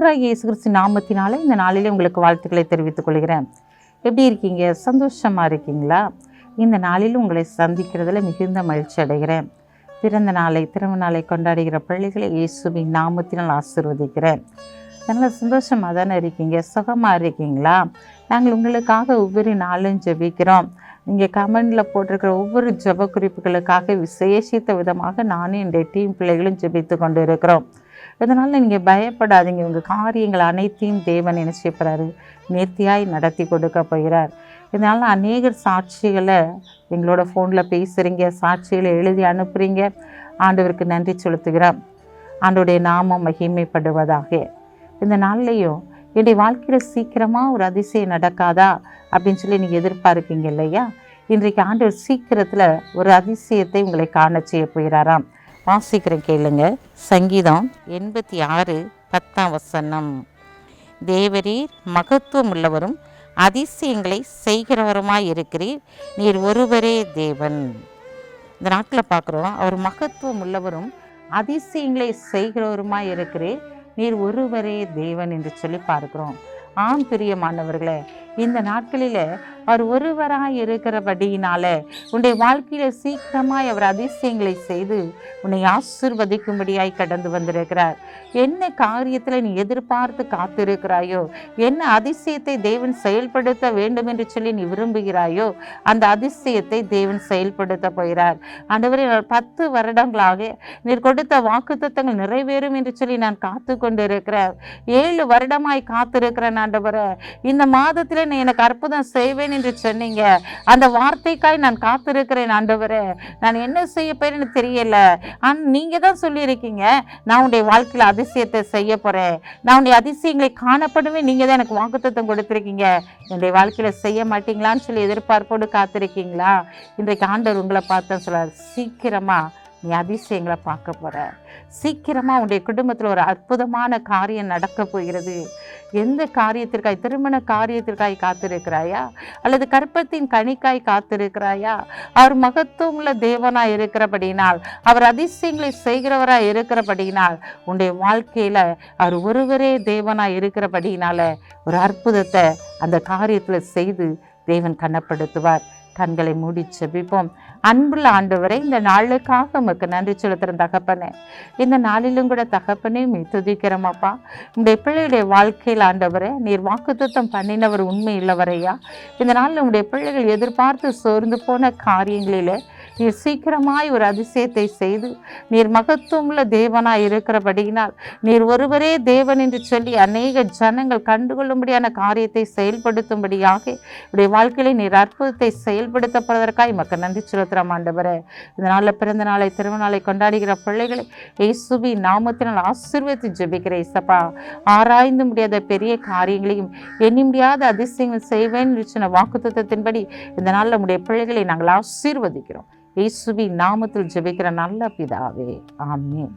ஆண்டவராக இயேசு கிறிஸ்து நாமத்தினால இந்த நாளிலே உங்களுக்கு வாழ்த்துக்களை தெரிவித்துக் கொள்கிறேன். எப்படி இருக்கீங்க? சந்தோஷமா இருக்கீங்களா? இந்த நாளில் உங்களை சந்திக்கிறதுல மிகுந்த மகிழ்ச்சி அடைகிறேன். பிறந்த நாளை திருமண நாளை கொண்டாடுகிற பிள்ளைகளை இயேசுவின் நாமத்தினால் ஆசிர்வதிக்கிறேன். அதனால் சந்தோஷமாக தானே இருக்கீங்க? சுகமாக இருக்கீங்களா? நாங்கள் உங்களுக்காக ஒவ்வொரு நாளும் ஜெபிக்கிறோம். நீங்கள் கமெண்டில் போட்டிருக்கிற ஒவ்வொரு ஜெப குறிப்புகளுக்காக விசேஷித்த விதமாக நானும் என்னுடைய டீம் பிள்ளைகளும் ஜெபித்து கொண்டு இருக்கிறோம் இதனால் நீங்கள் பயப்படாதீங்க. உங்கள் காரியங்கள் அனைத்தையும் தேவன் என்ன செய்யப்படுறாரு நேர்த்தியாய் நடத்தி கொடுக்க போகிறார். இதனால் அநேகர் சாட்சிகளை எங்களோட ஃபோனில் பேசுகிறீங்க சாட்சிகளை எழுதி அனுப்புகிறீங்க ஆண்டவருக்கு நன்றி செலுத்துகிறோம். ஆண்டோடைய நாமம் மகிமைப்படுவதாக. இந்த நாள்லேயும் என்னுடைய வாழ்க்கையில் சீக்கிரமாக ஒரு அதிசயம் நடக்காதா? அப்படின்னு சொல்லி நீங்கள் எதிர்பார்க்கீங்க இல்லையா? இன்றைக்கு ஆண்டவர் சீக்கிரத்தில் ஒரு அதிசயத்தை உங்களை காண செய்ய போகிறாராம். வாசிக்கிறேன் கேளுங்க. சங்கீதம் எண்பத்தி ஆறு பத்தாம் வசனம். தேவரீர் மகத்துவம் உள்ளவரும் அதிசயங்களை செய்கிறவருமாய் இருக்கிறீர். நீர் ஒருவரே தேவன். இந்த நாட்டில் பார்க்குறோம் அவர் மகத்துவம் உள்ளவரும் அதிசயங்களை செய்கிறவருமாய் இருக்கிறீர். நீர் ஒருவரே தேவன் என்று சொல்லி பார்க்கிறோம். ஆம் பிரியமானவர்களே இந்த நாட்களில் அவர் ஒருவராய் இருக்கிறபடியினால உன்னுடைய வாழ்க்கையில சீக்கிரமாய் அவர் அதிசயங்களை செய்து உன்னை ஆசிர்வதிக்கும்படியாய் கடந்து வந்திருக்கிறார். என்ன காரியத்தில் நீ எதிர்பார்த்து காத்திருக்கிறாயோ என்ன அதிசயத்தை தேவன் செயல்படுத்த வேண்டும் என்று சொல்லி நீ விரும்புகிறாயோ அந்த அதிசயத்தை தேவன் செயல்படுத்த போகிறார். ஆண்டவரே பத்து வருடங்களாக நீர் கொடுத்த வாக்குத்தத்தங்கள் நிறைவேறும் என்று சொல்லி நான் காத்து கொண்டிருக்கிறேன் ஏழு வருடமாய் காத்திருக்கிறேன் ஆண்டவரே. இந்த மாதத்தில் நீ எனக்கு அற்புதம் செய்வேன் என்று சொன்னீங்க. அந்த வார்த்தைக்காய் நான் காத்திருக்கிறேன் ஆண்டவரே. நான் என்ன செய்ய போறேன்னு தெரியல. ஆனால் நீங்கள் தான் சொல்லியிருக்கீங்க நான் உன்னுடைய வாழ்க்கையில் அதிசயத்தை செய்ய போகிறேன் நான் உன்னுடைய அதிசயங்களை காணப்படுவேன் நீங்கள் தான் எனக்கு வாக்குத்தத்தம் கொடுத்துருக்கீங்க. என்னுடைய வாழ்க்கையில் செய்ய மாட்டீங்களான்னு சொல்லி எதிர்பார்ப்போடு காத்திருக்கீங்களா? இன்றைக்கு ஆண்டவர் உங்களை பார்த்தா சொல்கிறார் சீக்கிரமாக நீ அதிசயங்களை பார்க்க போகிற சீக்கிரமாக உன்னுடைய குடும்பத்தில் ஒரு அற்புதமான காரியம் நடக்க போகிறது. எந்த காரியத்திற்காய் திருமண காரியத்திற்காய் காத்திருக்கிறாயா? அல்லது கற்பத்தின் கணிக்காய் காத்திருக்கிறாயா? அவர் மகத்துவம் உள்ள தேவனாய் இருக்கிறபடினால் அவர் அதிசயங்களை செய்கிறவராய் இருக்கிறபடினால் உன்னுடைய வாழ்க்கையில் அவர் ஒருவரே தேவனாய் இருக்கிறபடினால ஒரு அற்புதத்தை அந்த காரியத்தில் செய்து தேவன் கண்ணப்படுத்துவார் கண்களை மூடி செபிப்போம். அன்புள்ள ஆண்டவரை இந்த நாளுக்காக உமக்கு நன்றி செலுத்துகிறேன் தகப்பனே. இந்த நாளிலும் கூட தகப்பனே மீ துதிக்கிறோமாப்பா உங்களுடைய பிள்ளைகளுடைய வாழ்க்கையில் ஆண்டவரே நீர் வாக்குத்தம் பண்ணினவர் உண்மை இல்லவரையா இந்த நாளில் உங்களுடைய பிள்ளைகள் எதிர்பார்த்து சோர்ந்து போன காரியங்களிலே நீர் சீக்கிரமாய் ஒரு அதிசயத்தை செய்து நீர் மகத்துவமுள்ள தேவனாய் இருக்கிறபடியினால் நீர் ஒருவரே தேவன் என்று சொல்லி அநேக ஜனங்கள் கண்டுகொள்ளும்படியான காரியத்தை செயல்படுத்தும்படியாக உடைய வாழ்க்கையில நீர் அற்புதத்தை செயல்படுத்தப்படுவதற்காக மக்க நன்றி செலுத்துகிறோம் ஆண்டவரே. இந்த நாளில் பிறந்த நாளை திருமணாலை கொண்டாடுகிற பிள்ளைகளை இயேசுவி நாமத்தினால் ஆசீர்வதித்து ஜெபிக்கிற இசப்பா ஆராய்ந்து முடியாத பெரிய காரியங்களையும் எண்ணி முடியாத அதிசயங்கள் செய்வேன் என்று சொன்ன வாக்குத்தத்தின்படி இந்த நாளில் நம்முடைய பிள்ளைகளை நாங்கள் ஆசீர்வதிக்கிறோம். இயேசுவின் நாமத்தில் ஜெபிக்கிற நல்ல பிதாவே ஆமீன்.